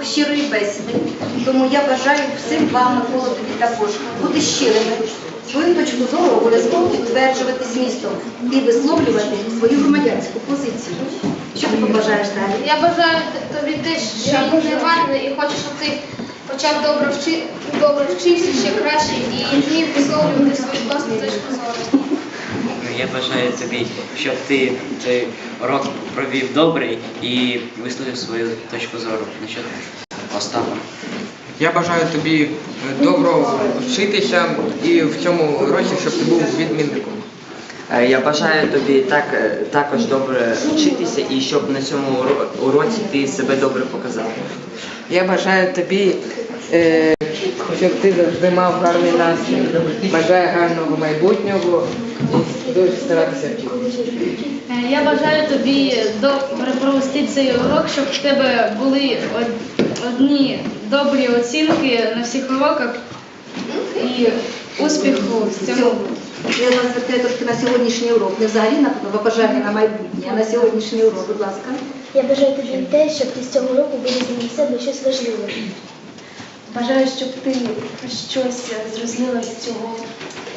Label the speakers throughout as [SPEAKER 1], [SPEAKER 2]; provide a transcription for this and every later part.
[SPEAKER 1] урок щирої бесіди. Тому я бажаю всім вам, Микола, тобі також бути щирими, свою точку зору обов'язково підтверджувати змістом і висловлювати свою громадянську позицію. Що ти побажаєш далі?
[SPEAKER 2] Я бажаю тобі те, що не варто, і хочу, щоб ти почав добре, вчи, добре вчився ще краще і вмів висловлювати свою власну точку зору.
[SPEAKER 3] Я бажаю тобі, щоб ти цей урок провів добрий і висловив свою точку зору насчет Остапа.
[SPEAKER 4] Я бажаю тобі е, добро вчитися і в цьому році, щоб ти був відмінником.
[SPEAKER 5] Е, Я бажаю тобі так, е, також добре вчитися і щоб на цьому уро- уроці ти себе добре показав.
[SPEAKER 6] Я бажаю тобі, е, щоб ти завжди мав гарний настрій. Бажаю гарного майбутнього і дуже старатися вчитися.
[SPEAKER 7] Е, Я бажаю тобі добре провести цей урок, щоб в тебе були одні добрі оцінки на всіх уроках і успіху в цьому.
[SPEAKER 1] Я вас звертаю трошки на сьогоднішній урок, не взагалі на побажання на майбутнє, а на сьогоднішній урок, будь ласка.
[SPEAKER 8] Я бажаю тобі те, щоб ти з цього року вирізав для себе щось важливе.
[SPEAKER 9] Бажаю, щоб ти щось зрозуміла з цього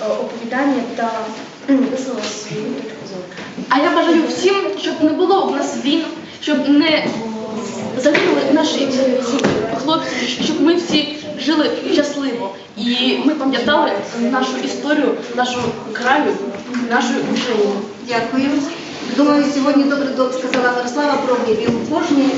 [SPEAKER 9] е, оповідання та висловила свою точку зору.
[SPEAKER 10] А я бажаю всім, щоб не було у нас війн, щоб не загинули наші хлопці, щоб ми всі жили щасливо. І ми пам'ятали нашу історію, нашу краю, нашу Україну.
[SPEAKER 1] Дякую. Думаю, сьогодні добре сказала Мирослава про вибір. У кожній